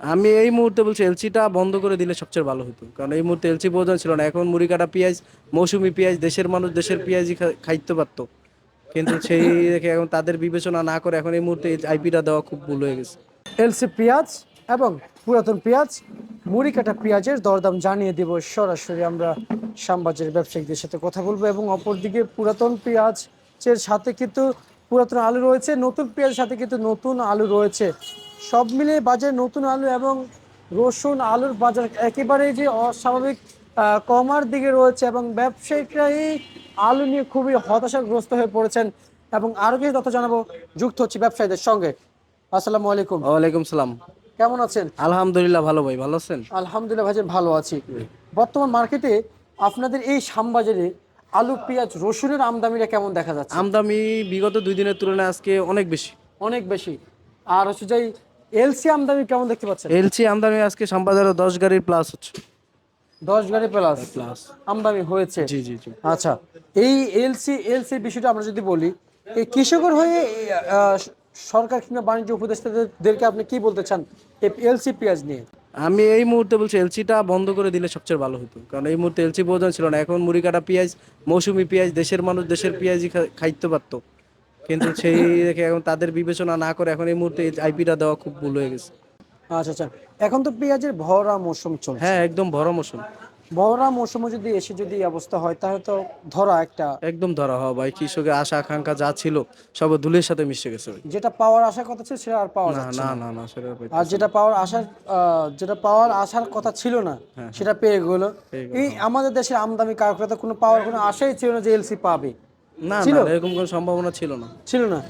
আমি এই মুহূর্তে বলছি এলসিটা বন্ধ করে দিলে সবচেয়ে ভালো হতো। কারণ এই মুহূর্তে এলসি প্রয়োজন ছিল না। এখন মুড়ি কাটা পেঁয়াজ, মৌসুমি পেঁয়াজ, দেশের মানুষ দেশের পেঁয়াজই খাইতে পারতো। কিন্তু সেই দেখে এখন তাদের বিবেচনা না করে এখন এই মুহূর্তে আইপিটা দেওয়া খুব ভুল হয়ে গেছে। এলসি পেঁয়াজ এবং পুরাতন পেঁয়াজ, মুড়ি কাটা পেঁয়াজের দরদাম জানিয়ে দেব সরাসরি। আমরা শ্যামবাজারের ব্যবসায়ীদের সাথে কথা বলব এবং অপরদিকে পুরাতন পেঁয়াজের সাথে কিন্তু পুরাতন আলু রয়েছে, নতুন পেঁয়াজের সাথে কিন্তু নতুন আলু রয়েছে। সব মিলিয়ে বাজারে নতুন আলু এবং রসুন আলুর বাজার একেবারেই যে অস্বাভাবিক কমার দিকে রয়েছে এবং ব্যবসায়িকরাই আলু নিয়ে খুবই হতাশাগ্রস্ত হয়ে পড়েছেন এবং আরও কিছু তথ্য জানাব যুক্ত হচ্ছে ব্যবসায়ীদের সঙ্গে। আসসালামু আলাইকুম। ওয়ালাইকুম সালাম। কেমন আছেন? আলহামদুলিল্লাহ ভালো ভাই ভালো আছেন? আলহামদুলিল্লাহ ভাইজান ভালো আছি। বর্তমান মার্কেটে আপনাদের এই শ্যামবাজারে আলু পেঁয়াজ রসুনের আমদানিটা কেমন দেখা যাচ্ছে? আমদামি বিগত দুই দিনের তুলনায় আজকে অনেক বেশি। অনেক বেশি। আর হচ্ছে যে এলসি আমদানি কেমন দেখতে পাচ্ছেন? এলসি আমদামি আজকে শ্যামবাজারে দশ গাড়ির প্লাস হচ্ছে। দশ গাড়ি প্লাস প্লাস আমদানি হয়েছে। জি জি জি। আচ্ছা এই এলসি এলসি বিষয়টা আমরা যদি বলি এই কৃষকের হয়ে সরকার কিংবা বাণিজ্য উপদেষ্টাদেরকে আপনি কি বলতে চান এলসি পেঁয়াজ নিয়ে? আমি এই মুহূর্তে বলছি এলসিটা বন্ধ করে দিলে সবচেয়ে ভালো হতো। কারণ এই মুহূর্তে এলসি প্রয়োজন ছিল না। এখন মুড়ি কাটা পেঁয়াজ মৌসুমি পেঁয়াজ দেশের মানুষ দেশের পেঁয়াজই খাইতে পারতো। কিন্তু সেই দেখে এখন তাদের বিবেচনা না করে এখন এই মুহূর্তে আইপিটা দেওয়া খুব ভুল হয়ে গেছে। আচ্ছা আচ্ছা। এখন তো পেঁয়াজের ভরা মৌসুম চলছে। হ্যাঁ একদম ভরা মৌসুম। ভরা মৌসুমে যদি এসে যদি অবস্থা হয় তাহলে তো ধরা একটা একদম ধরা হওয়া ভাই। কৃষকের আশা আকাঙ্ক্ষা যা ছিল সব ধুলের সাথে মিশে গেছে যেটা পাওয়ার আশার কথা ছিল সেটা আর পাওয়া না যাচ্ছে না না। না সেটা আর যেটা পাওয়ার আশার যেটা পাওয়ার আশার কথা ছিল না সেটা পেয়ে গেল। এই আমাদের দেশের আমদানি কারখানা কোনো পাওয়ার কোনো আশাই ছিল না যে এলসি পাবে। না না এরকম কোনো সম্ভাবনা ছিল না। ছিল না।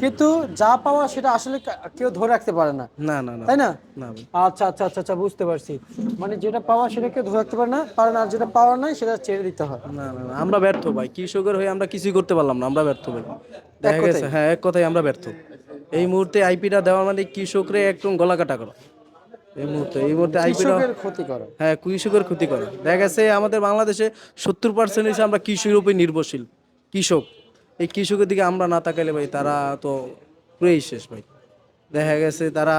কিন্তু যা পাওয়া সেটা আসলে কেউ ধরে রাখতে পারে না। না না তাই না? না আচ্ছা আচ্ছা আচ্ছা আচ্ছা বুঝতে পারছি। মানে যেটা পাওয়া সেটা কেউ ধরে রাখতে পারে না। পারে না আর যেটা পাওয়ার নাই সেটা ছেড়ে দিতে হয়। না না না আমরা ব্যর্থ ভাই। কৃষকের হয়ে আমরা কিছুই করতে পারলাম না আমরা ব্যর্থ ভাই। দেখা গেছে হ্যাঁ এক কথায় আমরা ব্যর্থ। এই মুহূর্তে আইপিটা দেওয়ার মানে কৃষকরে একদম গলা কাটা করা। এই মুহূর্তে এই মুহূর্তে আইপিটা ক্ষতি করে। হ্যাঁ কৃষকের ক্ষতি করে। দেখা গেছে আমাদের বাংলাদেশে সত্তর পার্সেন্ট হিসেবে আমরা কৃষির উপরে নির্ভরশীল। কৃষক, এই কৃষকের দিকে আমরা না তাকাইলে ভাই তারা তো পুরোই শেষ ভাই। দেখা গেছে তারা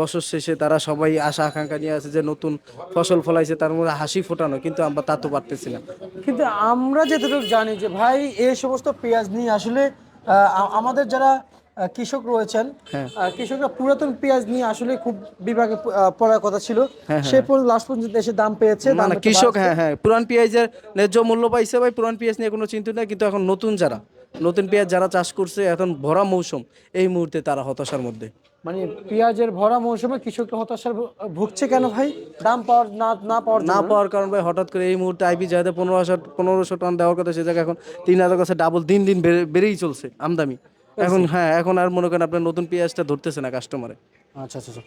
বছর শেষে তারা সবাই আশা আকাঙ্ক্ষা নিয়ে আছে যে নতুন ফসল ফলাইছে, তার মধ্যে হাসি ফোটানো, কিন্তু আমরা তা তো পারতেছিলাম কিন্তু আমরা যেটুকু জানি যে ভাই এই সমস্ত পেঁয়াজ নিয়ে আসলে আমাদের যারা কৃষক রয়েছেন। হ্যাঁ। কৃষকরা পুরাতন পেঁয়াজ নিয়ে আসলে খুব বিভাগে পড়ার কথা ছিল। সে পর্যন্ত লাস্ট পর্যন্ত এসে দাম পেয়েছে হ্যাঁ, কৃষক হ্যাঁ হ্যাঁ। পুরান পেঁয়াজের ন্যায্য মূল্য পাইছে ভাই পুরান পেঁয়াজ নিয়ে কোনো চিন্তা নেই কিন্তু এখন নতুন যারা নতুন পেঁয়াজ যারা চাষ করছে এখন ভরা মৌসুম এই মুহূর্তে তারা হতাশার মধ্যে। মানে পেঁয়াজের ভরা মৌসুমে কৃষকরা হতাশার ভুগছে কেন ভাই? দাম পাওয়ার না না পাওয়ার না পাওয়ার কারণ ভাই হঠাৎ করে এই মুহূর্তে আইপি যাতে পনেরো হাজার পনেরোশো টন দেওয়ার কথা সে জায়গায় এখন তিন হাজার কাছে ডাবল দিন দিন বেড়েই চলছে আমদামি এখন হ্যাঁ এখন আর মনে করেন আপনার নতুন পেঁয়াজটা ধরতেছে না কাস্টমারে আচ্ছা আচ্ছা আচ্ছা।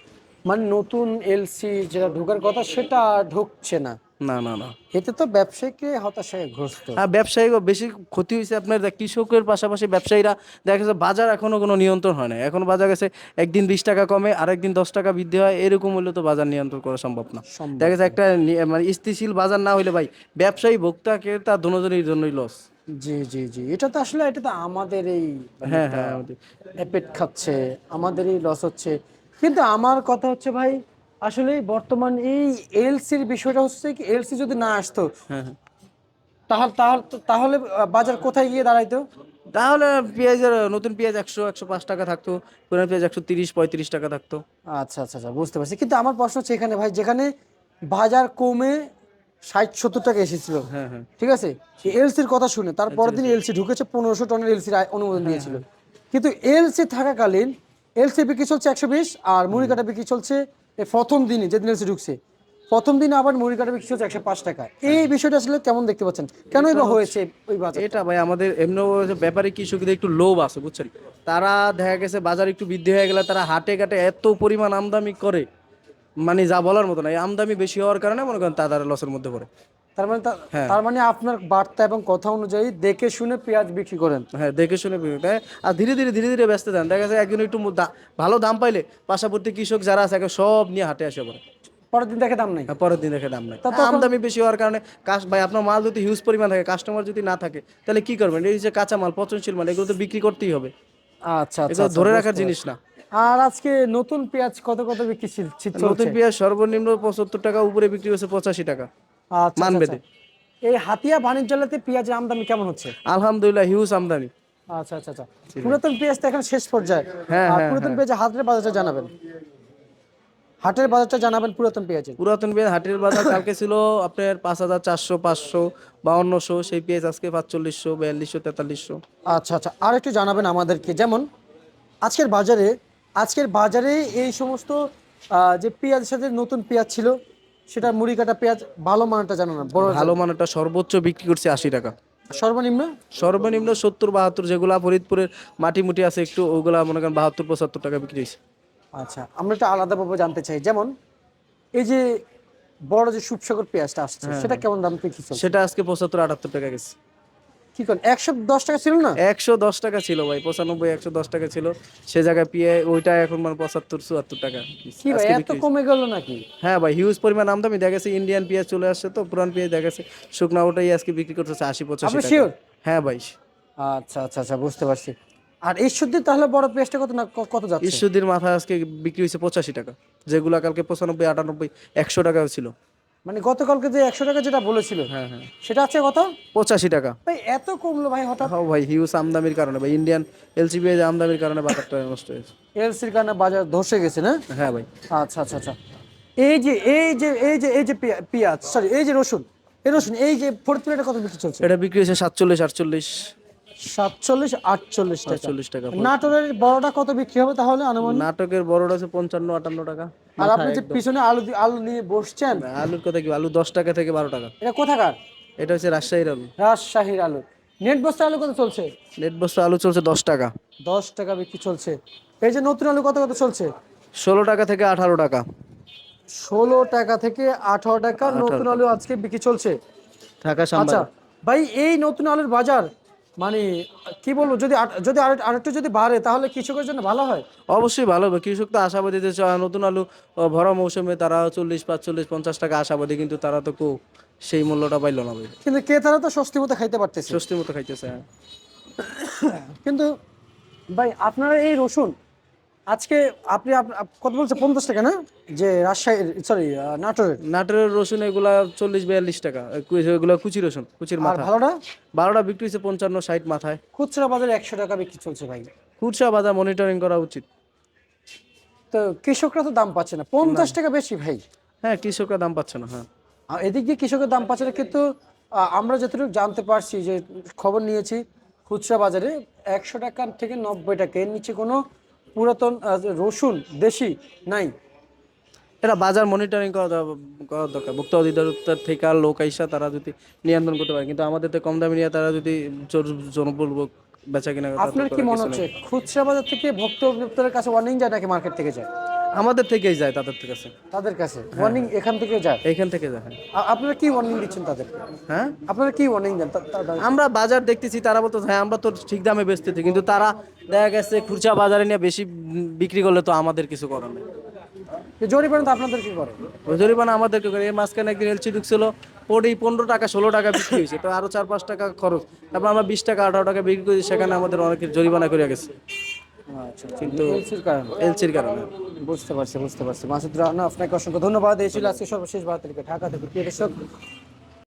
মানে নতুন এলসি যেটা ঢোকার কথা সেটা ঢুকছে না? না না না। এতে তো ব্যবসায়ীকে হতাশায় গ্রস্ত হ্যাঁ ব্যবসায়ী বেশি ক্ষতি হয়েছে আপনার দেখ, কৃষকের পাশাপাশি ব্যবসায়ীরা দেখা যাচ্ছে বাজার এখনও কোনো নিয়ন্ত্রণ হয় না এখন বাজার গেছে একদিন বিশ টাকা কমে আরেকদিন দশ টাকা বৃদ্ধি হয় এরকম হলে তো বাজার নিয়ন্ত্রণ করা সম্ভব না। দেখা যাচ্ছে একটা মানে স্থিতিশীল বাজার না হলে ভাই ব্যবসায়ী ভোক্তাকে ক্রেতা দুজনের জন্যই লস জি জি জি। এটা তো আসলে এটা তো আমাদের এই হ্যাঁ হ্যাঁ আমাদের- এপেট খাচ্ছে আমাদেরই লস হচ্ছে। কিন্তু আমার কথা হচ্ছে ভাই আসলে বর্তমান এই এলসির বিষয়টা হচ্ছে কি এলসি যদি না আসতো হ্যাঁ হ্যাঁ। তাহলে তাহলে তাহলে বাজার কোথায় গিয়ে দাঁড়াইতো? তাহলে পেঁয়াজের নতুন পেঁয়াজ একশো একশো পাঁচ টাকা থাকতো পুরান পেঁয়াজ একশো তিরিশ পঁয়ত্রিশ টাকা থাকতো। আচ্ছা আচ্ছা আচ্ছা বুঝতে পারছি। কিন্তু আমার প্রশ্ন হচ্ছে এখানে ভাই যেখানে বাজার কমে ষাট সত্তর টাকা এসেছিল। হ্যাঁ হ্যাঁ। ঠিক আছে? এলসির কথা শুনে তারপরের দিন এলসি ঢুকেছে পনেরোশো টনের এলসির অনুমোদন দিয়েছিল। কিন্তু এলসি থাকাকালীন এলসি বিক্রি চলছে একশো বিশ আর মুড়ি কাটা বিক্রি চলছে প্রথম দিনই যেদিন এলসি ঢুকছে। প্রথম দিনে আবার মুড়ি কাটা বিক্রি চলছে একশো পাঁচ টাকা। এই বিষয়টা আসলে কেমন দেখতে পাচ্ছেন? কেনই বা হয়েছে ওই বাজার এটা ভাই আমাদের এমনি ব্যাপারে কৃষকদের একটু লোভ আছে বুঝছেন? তারা দেখা গেছে বাজার একটু বৃদ্ধি হয়ে গেলে তারা হাটে ঘাটে এত পরিমাণ আমদানি করে মানে যা বলার মতো না এই আমদানি বেশি হওয়ার কারণে মনে করেন তারা লসের মধ্যে পড়ে। তার মানে হ্যাঁ। তার মানে আপনার বার্তা এবং কথা অনুযায়ী দেখে শুনে পেঁয়াজ বিক্রি করেন। হ্যাঁ দেখে শুনে আর ধীরে ধীরে ধীরে ধীরে ব্যস্ত দেন দেখা যাচ্ছে একজন একটু ভালো দাম পাইলে পাশাপাশি কৃষক যারা আছে সব নিয়ে হাটে আসে পড়ে পরের দিন দেখে দাম নাই? পরের দিন দেখে দাম নাই। আমদানি বেশি হওয়ার কারণে কাস- ভাই আপনার মাল যদি হিউজ পরিমাণ থাকে কাস্টমার যদি না থাকে তাহলে কি করবেন? এই যে কাঁচা মাল পচনশীল মাল এগুলো তো বিক্রি করতেই হবে। আচ্ছা আচ্ছা ধরে রাখার জিনিস না। আর আজকে নতুন পেঁয়াজ কত কত বিক্রি নতুন পেঁয়াজ সর্বনিম্ন পঁচাত্তর টাকা উপরে বিক্রি হচ্ছে পঁচাশি টাকা। আচ্ছা, আচ্ছা। আচ্ছা। এই হাতিয়া বাণিজ্যালয়তে পেঁয়াজের আমদানি কেমন হচ্ছে? আলহামদুলিল্লাহ হিউজ আমদানি। আচ্ছা আচ্ছা আচ্ছা। পুরাতন পেঁয়াজ তো এখন শেষ পর্যায়ে। হ্যাঁ, হ্যাঁ, পুরাতন পেঁয়াজের হাটের বাজারটা জানাবেন। হাটের বাজারটা জানাবেন পুরাতন পেঁয়াজের। পুরাতন পেঁয়াজ হাটের বাজার কালকে ছিল আপনার পাঁচ হাজার চারশো পাঁচশো বাউন্নশো সেই পেঁয়াজ আজকে পাঁচচল্লিশশো বিয়াল্লিশশো তেতাল্লিশশো। আচ্ছা আচ্ছা। আর একটু জানাবেন আমাদেরকে। যেমন আজকের বাজারে আজকের বাজারে এই সমস্ত আহ, যে পেঁয়াজের সাথে নতুন পেঁয়াজ ছিল সেটা মুড়ি কাটা পেঁয়াজ ভালো মানটা জানো না? বড় ভালো মানেরটা সর্বোচ্চ বিক্রি করছে আশি টাকা। সর্বনিম্ন? সর্বনিম্ন সত্তর বাহাত্তর যেগুলা ফরিদপুরের মাটি মুটি আছে একটু ওগুলা মনে করেন বাহাত্তর পঁচাত্তর টাকা বিক্রি হয়েছে। আচ্ছা আমরা একটা আলাদাভাবে জানতে চাই। যেমন এই যে বড় যে সুপসাগর পেঁয়াজটা আসছে সেটা কেমন দাম বিক্রি সেটা আজকে পঁচাত্তর আটাত্তর টাকা গেছে। কি করেন একশো দশ টাকা ছিল না? একশো দশ টাকা ছিল ভাই পঁচানব্বই একশো দশ টাকা ছিল। সে জায়গায় পিয়ে ওইটা এখন মানে পঁচাত্তর চুয়াত্তর টাকা। কি ভাই এত বিক্রি। হয়েছে। কমে গেল নাকি? হ্যাঁ ভাই হিউজ পরিমাণ আমদামি দেখা গেছে ইন্ডিয়ান পেঁয়াজ চলে আসছে তো পুরান পেঁয়াজ দেখা গেছে শুকনা ওটাই আজকে বিক্রি করতেছে আশি পঁচাশি টাকা। sure? হ্যাঁ ভাই। আচ্ছা আচ্ছা আচ্ছা বুঝতে পারছি। আর এই তাহলে বড় পেঁয়াজটা কত না কত যাচ্ছে? ঈশ্বরদীর মাথা আজকে বিক্রি হয়েছে পঁচাশি টাকা। যেগুলা কালকে পঁচানব্বই আটানব্বই একশো টাকা ছিল। মানে গতকালকে যে একশো টাকা যেটা বলেছিল হ্যাঁ হ্যাঁ। সেটা আছে কত? পঁচাশি টাকা। ভাই এত কমলো ভাই হঠাৎ? হ্যাঁ ভাই হিউজ আমদামির কারণে ভাই ইন্ডিয়ান এলসিবি আমদামির কারণে বাজারটা নষ্ট হয়েছে। এলসির কারণে বাজার ধসে গেছে না? হ্যাঁ ভাই। আচ্ছা আচ্ছা আচ্ছা। এই যে এই যে এই যে এই যে পেঁয়া- পেঁয়াজ সরি এই যে রসুন এই রসুন এই যে ফরিদপুর এটা কত বিক্রি চলছে? এটা বিক্রি হয়েছে সাতচল্লিশ আটচল্লিশ। সাতচল্লিশ আটচল্লিশ টাকা। চল্লিশ টাকা নাটোরের বড়টা কত বিক্রি হবে তাহলে আনুমানিক? নাটকের বড়টা আছে পঞ্চান্ন আটান্ন টাকা। আর আপনি যে পিছনে আলু আলু নিয়ে বসছেন? আলুর কথা কি আলু দশ টাকা থেকে বারো টাকা। এটা কোথাকার? এটা হচ্ছে রাজশাহীর আলু। রাজশাহীর আলু। নেট বস্তা আলু কত চলছে? নেট বস্তা আলু চলছে দশ টাকা। দশ টাকা বিক্রি চলছে। এই যে নতুন আলু কত কত চলছে? ষোলো টাকা থেকে আঠারো টাকা। ষোলো টাকা থেকে আঠারো টাকা নতুন আলু আজকে বিক্রি চলছে। ঢাকা আচ্ছা ভাই এই নতুন আলুর বাজার মানে কি বলব যদি যদি আর আরেকটু যদি বাড়ে তাহলে কৃষকের জন্য ভালো হয়? অবশ্যই ভালো হবে। কৃষক তো আশাবাদী যে নতুন আলু ভরা মৌসুমে তারা চল্লিশ পাঁচচল্লিশ পঞ্চাশ টাকা আশাবাদী কিন্তু তারা তো কেউ সেই মূল্যটা পাইলো না কিন্তু কে তারা তো স্বস্তি মতো খাইতে পারতেছে। স্বস্তি মতো খাইতেছে হ্যাঁ। কিন্তু ভাই আপনারা এই রসুন আজকে আপনি আপ- আপ- কত বলছে? পঞ্চাশ টাকা না? যে রাজশাহী সরি নাটোরের। নাটোরের রসুন এগুলা চল্লিশ বিয়াল্লিশ টাকা। এগুলা কুচি রসুন কুচির মাথা। ভালোটা? বারোটা বিক্রি হচ্ছে পঞ্চান্ন ষাট মাথায়। খুচরা বাজারে একশো টাকা বিক্রি চলছে ভাই। খুচরা বাজার মনিটরিং করা উচিত। তো কৃষকরা তো দাম পাচ্ছে না। পঞ্চাশ টাকা বেশি ভাই। হ্যাঁ কৃষকরা দাম পাচ্ছে না হ্যাঁ। এদিক দিয়ে কৃষকের দাম পাচ্ছে না কিন্তু আমরা যতটুকু জানতে পারছি যে খবর নিয়েছি খুচরা বাজারে একশো টাকা থেকে নব্বই টাকা। এর নিচে কোনো পুরাতন রসুন দেশি? নাই। এটা বাজার মনিটরিং করা করার করা দরকার। ভোক্তা অধিদপ্তর থেকে লোক আইসা তারা যদি নিয়ন্ত্রণ করতে পারে। কিন্তু আমাদের তো কম দামে নিয়ে তারা যদি জনপূর্বক বেচা কিনা আপনার কি মনে হচ্ছে খুচরা বাজার থেকে ভক্ত অধিদপ্তরের কাছে ওয়ার্নিং যায় নাকি মার্কেট থেকে যায়? আমাদের থেকেই যায় তাদের থেকে আছে। তাদের কাছে? ওয়ার্নিং এখান থেকে যায়? এখান থেকে যায় হ্যাঁ। আপনারা কি ওয়ার্নিং দিচ্ছেন তাদেরকে? হ্যাঁ? আপনারা কি ওয়ার্নিং দেন আমরা বাজার দেখতেছি তারা বলতো হ্যাঁ আমরা তো ঠিক দামে বেচতেছি কিন্তু তারা দেখা গেছে খুচরা বাজারে নিয়ে বেশি বিক্রি করলে তো আমাদের কিছু করার নেই। জরিমানা তো আপনাদের কি করে? জরিমানা আমাদেরকে করে। এর মাঝখানে একদিন এলসি ঢুকছিল ওটি পনেরো টাকা ষোলো টাকা বিক্রি হয়েছে। তো আরও চার পাঁচ টাকা খরচ। তারপর আমরা বিশ টাকা আঠারো টাকা বিক্রি করেছি সেখানে আমাদের অনেকের জরিমানা করে গেছে। কিন্তু এলসির কারণে। বুঝতে পারছি বুঝতে পারছি। মাসুদ রানা আপনাকে অসংখ্য ধন্যবাদ। এই ছিল আজকে সর্বশেষ বার্তা ঢাকা থেকে প্রিয় দর্শক।